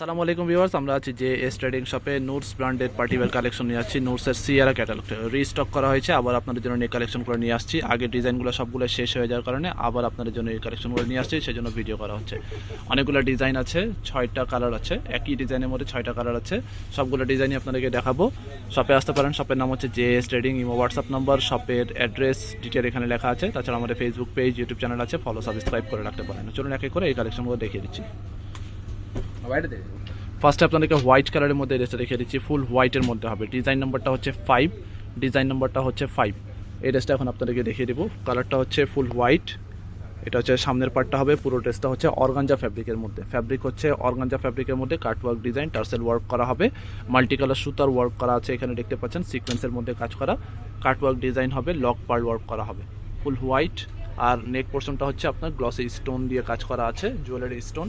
সালামু আলাইকুম ভিউয়ার্স, আমরা আছি যে এস ট্রেডিং শপে নোটস ব্র্যান্ডের পার্টিওয়ার কালেকশন নিয়ে আসছি নুটসের সিয়ারা ক্যাটালগটা রিস্টক করা হয়েছে, আবার আপনাদের জন্য এই কালেকশন করে নিয়ে আসছি। আগে ডিজাইনগুলো সবগুলো শেষ হয়ে যাওয়ার কারণে আবার আপনাদের জন্য এই কালেকশন করে নিয়ে আসছি সেই জন্য ভিডিও করা হচ্ছে। অনেকগুলো ডিজাইন আছে, ছয়টা কালার আছে, একই ডিজাইনের মধ্যে ছয়টা কালার আছে। সবগুলো ডিজাইনই আপনাদেরকে দেখাবো। শপে আসতে পারেন, শপের নাম হচ্ছে J S trading, imo WhatsApp number, শপের অ্যাড্রেস, ডিটেল এখানে লেখা আছে। তাছাড়া আমাদের ফেসবুক পেজ ইউটিউব চ্যানেল আছে ফলো সাবস্ক্রাইব করে রাখতে পারেন। চলুন এক করে এই কালেকশনগুলো দেখিয়ে দিচ্ছি। ফার্স্টে আপনাদেরকে হোয়াইট কালারের মধ্যে ড্রেসটা দেখিয়ে দিচ্ছি ফুল হোয়াইটের মধ্যে হবে। ডিজাইন নাম্বারটা হচ্ছে ফাইভ ডিজাইন নাম্বারটা হচ্ছে ফাইভ এই ড্রেসটা এখন আপনাদেরকে দেখিয়ে দেবো। কালারটা হচ্ছে ফুল হোয়াইট এটা হচ্ছে সামনের পার্টটা হবে, পুরো ড্রেসটা হচ্ছে অর্গানজা ফ্যাব্রিকের মধ্যে। ফ্যাব্রিক হচ্ছে অর্গানজা ফ্যাব্রিকের মধ্যে কাটওয়ার্ক ডিজাইন টার্সেল ওয়ার্ক করা হবে। মাল্টি কালার সুতার ওয়ার্ক করা আছে, এখানে দেখতে পাচ্ছেন সিকোয়েন্সের মধ্যে কাজ করা। কাটওয়ার্ক ডিজাইন হবে লক পার্ল ওয়ার্ক করা হবে। ফুল হোয়াইট আর নেক পোর্শনটা হচ্ছে আপনার গ্লসি স্টোন দিয়ে কাজ করা আছে জুয়েলারি স্টোন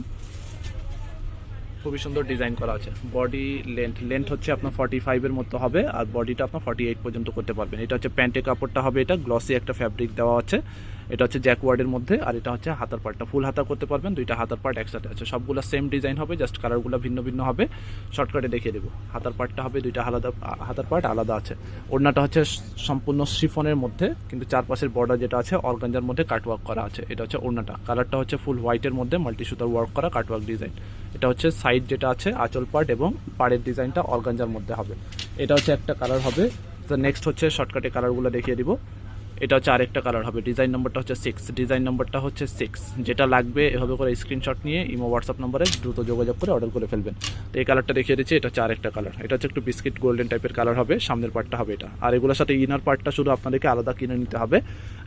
খুবই সুন্দর ডিজাইন করা আছে। বডি লেন্থ লেন্থ হচ্ছে আপনার ফর্টি ফাইভের মতো হবে আর বডিটা আপনার ফর্টি এইট পর্যন্ত করতে পারবেন। এটা হচ্ছে প্যান্টের কাপড়টা হবে এটা গ্লসি একটা ফ্যাব্রিক দেওয়া আছে। এটা হচ্ছে জ্যাকওয়ার্ডের মধ্যে আর এটা হচ্ছে হাতার পার্টটা ফুল হাতা করতে পারবেন, দুইটা হাতার পার্ট একসাথে আছে। সবগুলো সেম ডিজাইন হবে জাস্ট কালারগুলো ভিন্ন ভিন্ন হবে। শর্টকাটে দেখিয়ে দেবো। হাতার পার্টটা হবে, দুইটা আলাদা, হাতার পার্ট আলাদা আছে। ওড়নাটা হচ্ছে সম্পূর্ণ শিফনের মধ্যে, কিন্তু চারপাশের বর্ডার যেটা আছে, অর্গানজার মধ্যে কাটওয়ার্ক করা আছে। এটা হচ্ছে ওড়নাটা। কালারটা হচ্ছে ফুল হোয়াইটের মধ্যে মাল্টি সুতার ওয়ার্ক করা কাটওয়ার্ক ডিজাইন এটা হচ্ছে সাইড যেটা আছে, আঁচল পার্ট এবং পাড়ের ডিজাইনটা অর্গানজার মধ্যে হবে। এটা হচ্ছে একটা কালার হবে। তো নেক্সট হচ্ছে শর্টকাটে কালারগুলো দেখিয়ে দিব। এটা হচ্ছে আরেকটা কালার হবে। ডিজাইন নম্বরটা হচ্ছে সিক্স ডিজাইন নাম্বারটা হচ্ছে সিক্স যেটা লাগবে এভাবে করে স্ক্রিনশট নিয়ে ইমো হোয়াটসঅ্যাপ নম্বরে দ্রুত যোগাযোগ করে অর্ডার করে ফেলবেন। তো এই কালারটা দেখিয়ে দিচ্ছি, এটা হচ্ছে আরেকটা কালার এটা হচ্ছে একটু বিস্কিট গোল্ডেন টাইপের কালার হবে। সামনের পার্টটা হবে এটা। আর এগুলোর সাথে ইনার পার্টটা শুধু আপনাদেরকে আলাদা কিনে নিতে হবে।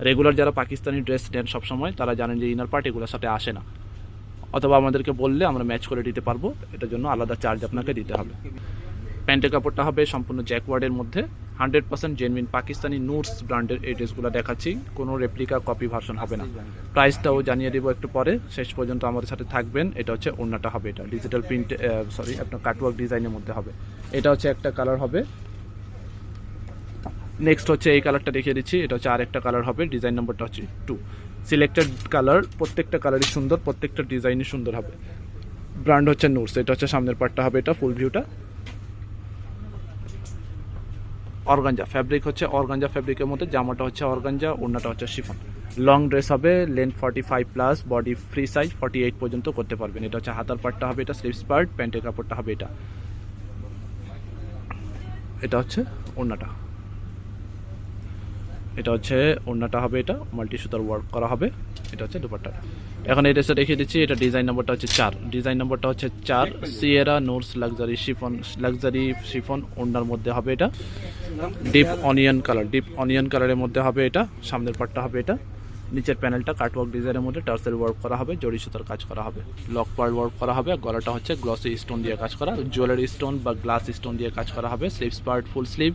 রেগুলার যারা পাকিস্তানি ড্রেস নেন সবসময়, তারা জানেন যে ইনার পার্ট এগুলোর সাথে আসে না। অথবা আমাদেরকে বললে আমরা ম্যাচ করে দিতে পারব। এটার জন্য আলাদা চার্জ আপনাকে দিতে হবে। প্যান্টের কাপড়টা হবে সম্পূর্ণ জ্যাকওয়ার্ডের মধ্যে। হান্ড্রেড পার্সেন্ট জেনমিন পাকিস্তানি নুটস ব্র্যান্ডের এই ড্রেসগুলো দেখাচ্ছি। কোনো রেপ্লিকা কপি ভার্সন হবে না। প্রাইসটাও জানিয়ে দেবো একটু পরে। শেষ পর্যন্ত আমাদের সাথে থাকবেন। এটা হচ্ছে ওড়নাটা হবে। এটা ডিজিটাল প্রিন্ট সরি আপনার কাটওয়ার্ক ডিজাইনের মধ্যে হবে। এটা হচ্ছে একটা কালার হবে। নেক্সট হচ্ছে এই কালারটা দেখিয়ে দিচ্ছি। এটা হচ্ছে আরেকটা কালার হবে ডিজাইন নাম্বারটা হচ্ছে টু সিলেক্টেড কালার প্রত্যেকটা কালারই সুন্দর, প্রত্যেকটা ডিজাইনই সুন্দর হবে। ব্র্যান্ড হচ্ছে নোটস এটা হচ্ছে সামনের পার্টটা হবে, এটা ফুল ভিউটা অর্গাঞ্জা ফ্যাব্রিক হচ্ছে অর্গাঞ্জা ফ্যাব্রিকের মধ্যে, জামাটা হচ্ছে অর্গাঞ্জা ওড়নাটা হচ্ছে শিফন লং ড্রেস হবে length forty five plus body free size forty eight পর্যন্ত করতে পারবেন। এটা হচ্ছে হাতার পার্টটা হবে, এটা স্লিভস পার্ট প্যান্টের কাপড়টা হবে এটা। এটা হচ্ছে ওড়নাটা। এটা হচ্ছে ওড়নাটা হবে এটা মাল্টি সুতার ওয়ার্ক করা হবে, এটা হচ্ছে দুপাট্টাটা এখন এই ড্রেসটা দেখিয়ে দিচ্ছি, এটা ডিজাইন নাম্বারটা হচ্ছে চার। ডিজাইন নাম্বারটা হচ্ছে চার Sierra notes luxury chiffon luxury chiffon ওড়নার মধ্যে হবে এটা। Deep onion colour deep onion কালারের মধ্যে হবে এটা, সামনের পার্টটা হবে এটা। নিচের প্যানেলটা কাটওয়ার্ক ডিজাইনের মধ্যে টার্সেল ওয়ার্ক করা হবে, জড়ি সুতার কাজ করা হবে। লক পার্ল ওয়ার্ক করা হবে গলাটা হচ্ছে গ্লসি স্টোন দিয়ে কাজ করা। জুয়েলারি স্টোন বা গ্লাস স্টোন দিয়ে কাজ করা হবে স্লিভস পার্ট ফুল স্লিভ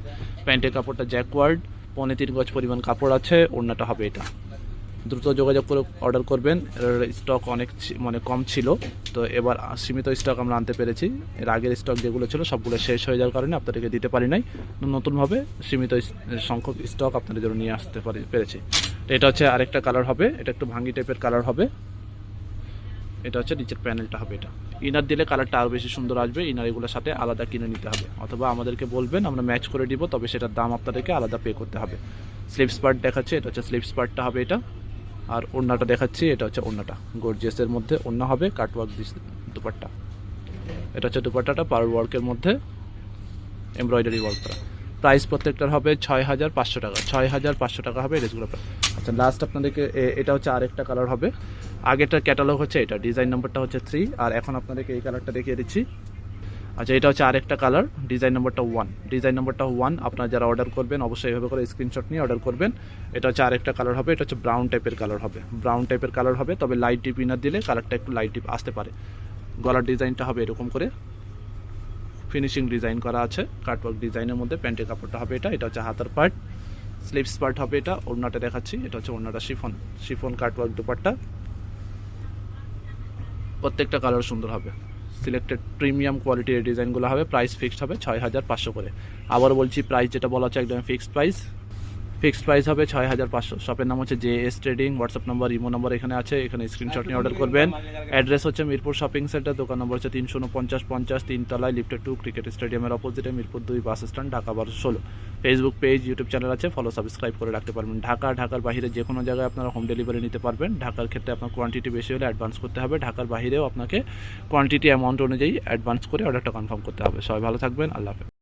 প্যান্টের কাপড়টা জ্যাকওয়ার্ড পৌনে তিন গজ পরিমাণ কাপড় আছে, ওড়নাটা হবে এটা। দ্রুত যোগাযোগ করে অর্ডার করবেন। এর স্টক অনেক মানে কম ছিল, তো এবার সীমিত স্টক আমরা আনতে পেরেছি। এর আগের স্টক যেগুলো ছিল, সবগুলো শেষ হয়ে যাওয়ার কারণে আপনাদেরকে দিতে পারি নাই। নতুনভাবে সীমিত সংখ্যক স্টক আপনাদের জন্য নিয়ে আসতে পারি, পেরেছি। এটা হচ্ছে আরেকটা কালার হবে, এটা একটু ভাঙ্গি টাইপের কালার হবে। এটা হচ্ছে নিচের প্যানেলটা হবে এটা। ইনার দিলে কালারটা আরও বেশি সুন্দর আসবে ইনার এগুলোর সাথে আলাদা কিনে নিতে হবে। অথবা আমাদেরকে বলবেন, আমরা ম্যাচ করে দিব তবে সেটার দাম আপনাদেরকে আলাদা পে করতে হবে। স্লিপস পার্ট দেখাচ্ছে, এটা হচ্ছে স্লিপস পার্টটা হবে এটা। আর ওড়নাটা দেখাচ্ছি, এটা হচ্ছে ওড়নাটা। গর্জিয়াসের মধ্যে ওড়না হবে কাটওয়ার্ক দুপাট্টা। এটা হচ্ছে দুপাট্টাটা পার ওয়ার্কের মধ্যে এমব্রয়ডারি ওয়ার্ক করা। প্রাইস প্রত্যেকটার হবে ছয় হাজার পাঁচশো টাকা। ছয় হাজার পাঁচশো টাকা হবে ড্রেসগুলো আচ্ছা লাস্ট আপনাদেরকে এটা হচ্ছে আরেকটা কালার হবে। আগেরটার ক্যাটালগ হচ্ছে এটা ডিজাইন নাম্বারটা হচ্ছে থ্রি আর এখন আপনাদেরকে এই কালারটা দেখিয়ে দিচ্ছি। আচ্ছা এটা হচ্ছে আরেকটা কালার ডিজাইন নাম্বারটা ওয়ান ডিজাইন নাম্বারটা ওয়ান আপনারা যারা অর্ডার করবেন, অবশ্যই এভাবে করে স্ক্রিনশট নিয়ে অর্ডার করবেন। এটা হচ্ছে আরেকটা কালার হবে, এটা হচ্ছে ব্রাউন টাইপের কালার হবে। ব্রাউন টাইপের কালার হবে, তবে লাইট ডিপ ইনার দিলে কালারটা একটু লাইট ডিপ আসতে পারে। গলার ডিজাইনটা হবে এরকম করে। ফিনিশিং ডিজাইন করা আছে। কাটওয়ার্ক ডিজাইনের মধ্যে প্যান্টের কাপড়টা হবে এটা এটা হচ্ছে হাতার পার্ট স্লিপস পার্ট হবে এটা, ওড়নাটা দেখাচ্ছি, এটা হচ্ছে ওড়নাটা শিফন শিফন কাটওয়ার্ক দুপাট্টা। প্রত্যেকটা কালার সুন্দর হবে। সিলেক্টেড প্রিমিয়াম কোয়ালিটির ডিজাইনগুলো হবে প্রাইস ফিক্সড হবে ছয় হাজার পাঁচশো করে। আবার বলছি প্রাইস যেটা বলা হচ্ছে একদম ফিক্সড প্রাইস ফিক্সড প্রাইস হবে ছয় হাজার পাঁচশো। শপের নাম হচ্ছে J S trading, WhatsApp number, imo number এখানে আছে, এখানে স্ক্রিনশট নিয়ে অর্ডার করবেন। অ্যাড্রেস হচ্ছে মিরপুর শপিং সেন্টার দোকান নম্বর হচ্ছে তিনশো উনপঞ্চাশ, পঞ্চাশ, তিনতলায় লিফটেড টু ক্রিকেট স্টেডিয়ামের অপোজিটে মিরপুর দুই বাস স্ট্যান্ড ঢাকা বারোশো ষোলো। ফেসবুক পেজ ইউটিউব চ্যানেল আছে ফলো সাবস্ক্রাইব করে রাখতে পারবেন। ঢাকা, ঢাকার বাইরে যে কোনো জায়গায় আপনারা হোম ডেলিভারি নিতে পারবেন। ঢাকার ক্ষেত্রে আপনার কোয়ান্টিটি বেশি হলে অ্যাডভান্স করতে হবে। ঢাকার বাইরেও আপনাকে কোয়ান্টিটি অ্যামাউন্ট অনুযায়ী অ্যাডভান্স করে অর্ডারটা কনফার্ম করতে হবে। সবাই ভালো থাকবেন, আল্লাহ হাফেজ।